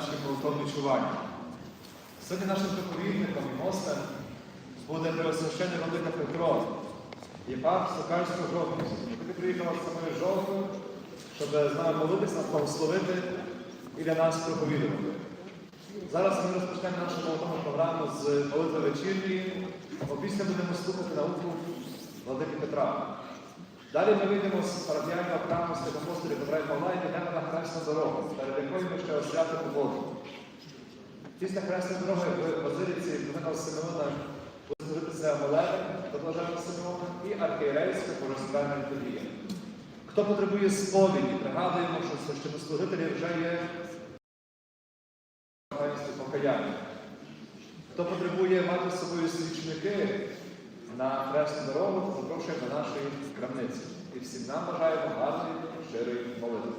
наші молитовні чування. Сьогодні нашим проповідником і гостем буде Преосвящений Владика Петро, єпарх Сокальського жовтня, який приїхав з самої жовтою, щоб з нами молитися, нас благословити і для нас проповідувати. Зараз ми розпочнемо нашу молитовну програму з молитви вечірньої, опісля будемо слухати науку Владики Петра. Далі ми вийдемо з парафіального храму святих апостолів Петра і Павла і підемо на хресну дорогу, перед якою ми ще освятимо воду. Після хресної дороги в Базиліці Симеона буде служитися молебен до Блаженного і архієрейська божественна літургія. Хто потребує сповіді, пригадуємо, що священнослужителі вже є покаяння. Хто потребує мати з собою свічники на хресну дорогу, то запрошуємо до нашої крамниці. І всім нам бажаємо гарної, щирої молитви.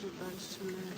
çocuklar üstüne.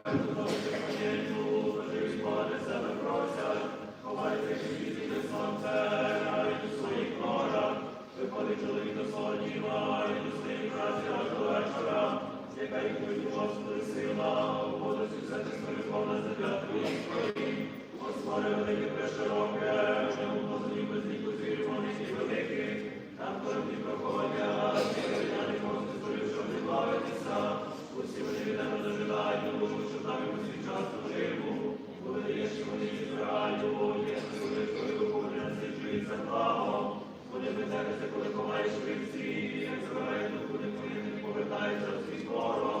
Коли ховаєш від світ, як збирають, не повертається свій ворог.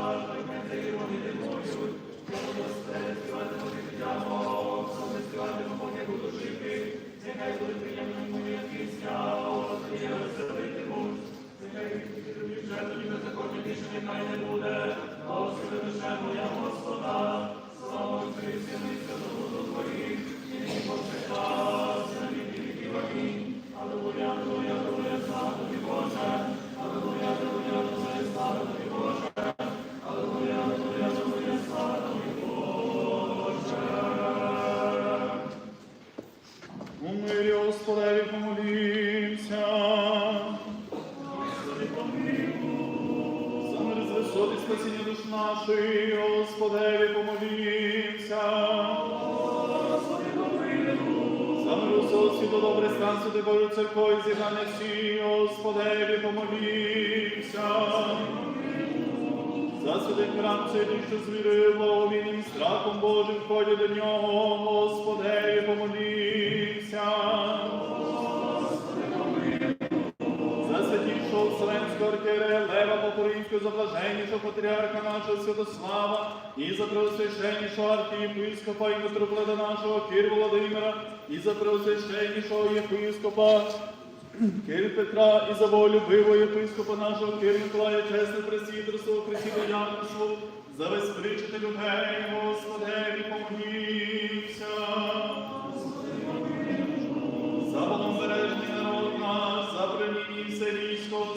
висоти спасіння душ нашої, Господеві помолімся. За мир усього світу добре стан святи Божу церквою зігнання всі, Господеві помолімся. За святий храм святий, що з вірою, страхом Божим входять до нього, Господеві помолімся. За святішого Вселенського архієрея Лева Попоринського, за блаженнішого патріарха нашого Святослава, і за преосвященнішого архієпископа і митрополита нашого Кир Володимира, і за преосвященнішого єпископа Кир Петра і за волюбивого єпископа нашого Кир Миколая, чесне пресвітерство, Христіве Якобство, за весь причити людей, Господеві помолімся. За Богомбережний народ наш, за премінні все військо,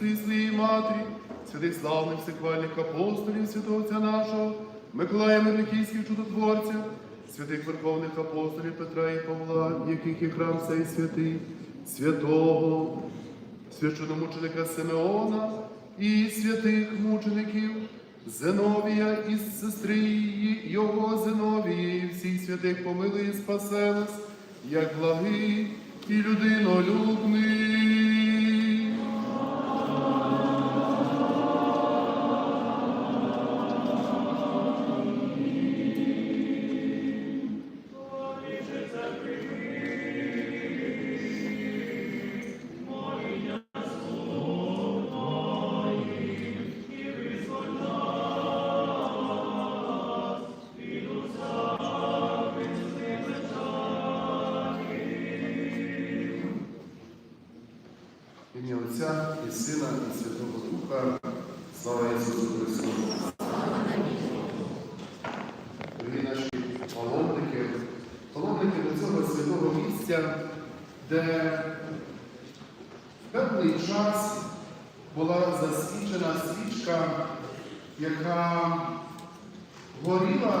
пречистої Матері, святих славних всехвальних апостолів, святого Отця нашого, Миколая Мироникійських чудотворця, святих верховних апостолів Петра і Павла, яких є храм цей святий, святого, священомученика Симеона і святих мучеників Зеновія і сестри його Зеновії, і всіх святих помилуй і спасе нас, як благий і людинолюбний.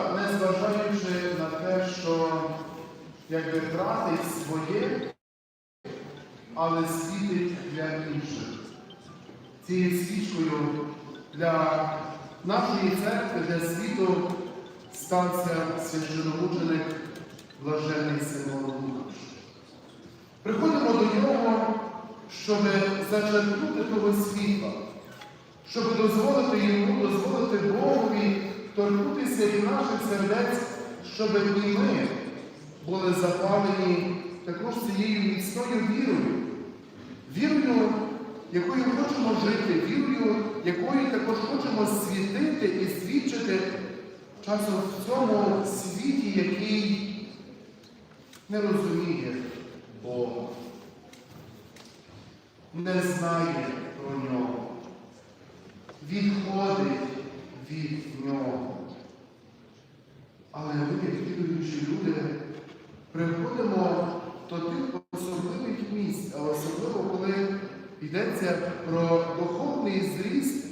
Горіла, незважаючи на те, що якби тратить своє але світить для інших. Цією свічкою для нашої церкви, для світу стався священомученик блажений Симон Лукаш. Приходимо до нього, щоб зачерпнути того світла, щоб дозволити йому, дозволити Богові торкнутися і наших сердець, щоб і ми були запалені також цією міцною вірою, вірою, якою хочемо жити, вірою, якою також хочемо світити і свідчити часом в цьому світі, який не розуміє Бога, не знає про нього, відходить від нього. Але ми, як віруючі люди, приходимо до тих особливих місць, а особливо коли йдеться про духовний зріст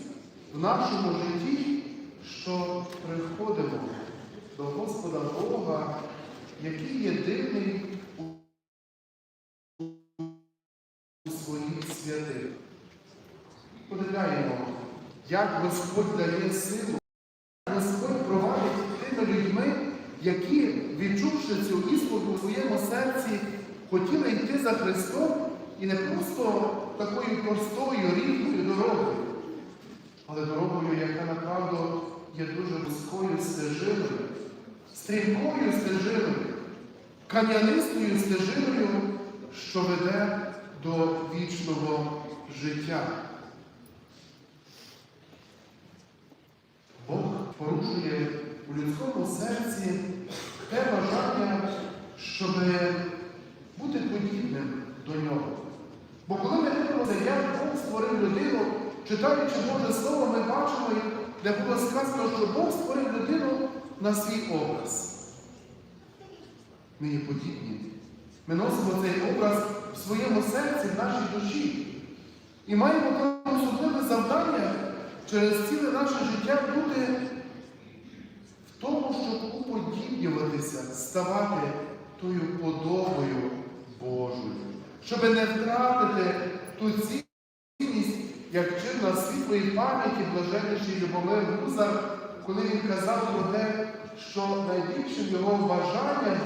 в нашому житті, що приходимо до Господа Бога, який єдиний у своїх святих. Подивляємо, як Господь дає силу, Господь провадить тими людьми, які, відчувши цю істину у своєму серці, хотіли йти за Христом і не просто такою простою, рівною дорогою, але дорогою, яка направду є дуже вузькою стежиною, стрімкою стежиною, кам'янистою стежиною, що веде до вічного життя. Порушує у людському серці те бажання, щоб бути подібним до нього. Бо коли ми дивимося, як Бог створив людину, читаючи Боже Слово, ми бачимо, де було сказано, що Бог створив людину на свій образ. Ми є подібні. Ми носимо цей образ в своєму серці, в нашій душі. І маємо там особливе завдання через ціле наше життя бути тому, щоб уподібнюватися, ставати тою подобою Божою, щоб не втратити ту цінність, як вчив на світлої пам'яті блаженніший Любомир Гузар, коли він казав про те, що найбільшим його бажанням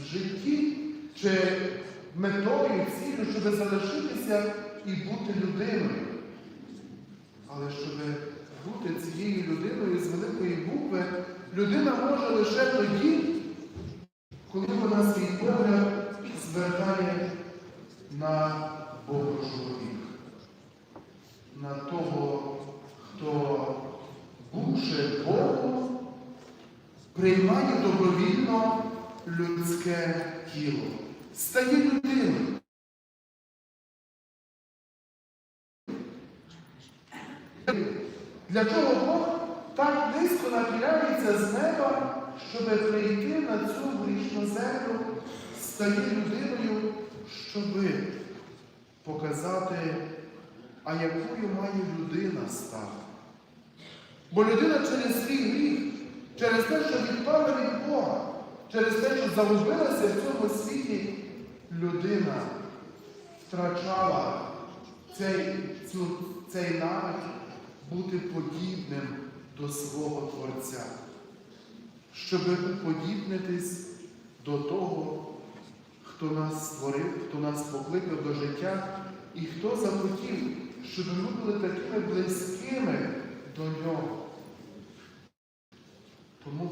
в житті чи метою, цілю, щоб залишитися і бути людиною. Але щоб бути цією людиною з великої букви, людина може лише тоді, коли вона свій погляд звертає на Богожовік, на того, хто, бувши Богом, приймає добровільно людське тіло, стає людиною. Для чого Бог так низько нахиляється з неба, щоб прийти на цю грішну землю, стає людиною, щоб показати, а якою має людина стати. Бо людина через свій гріх, через те, що відпала від Бога, через те, що загубилася в цьому світі, людина втрачала цей, цю, цей навик бути подібним до свого Творця, щоб уподібнитись до того, хто нас створив, хто нас покликав до життя і хто захотів, щоб ми були такими близькими до нього. Тому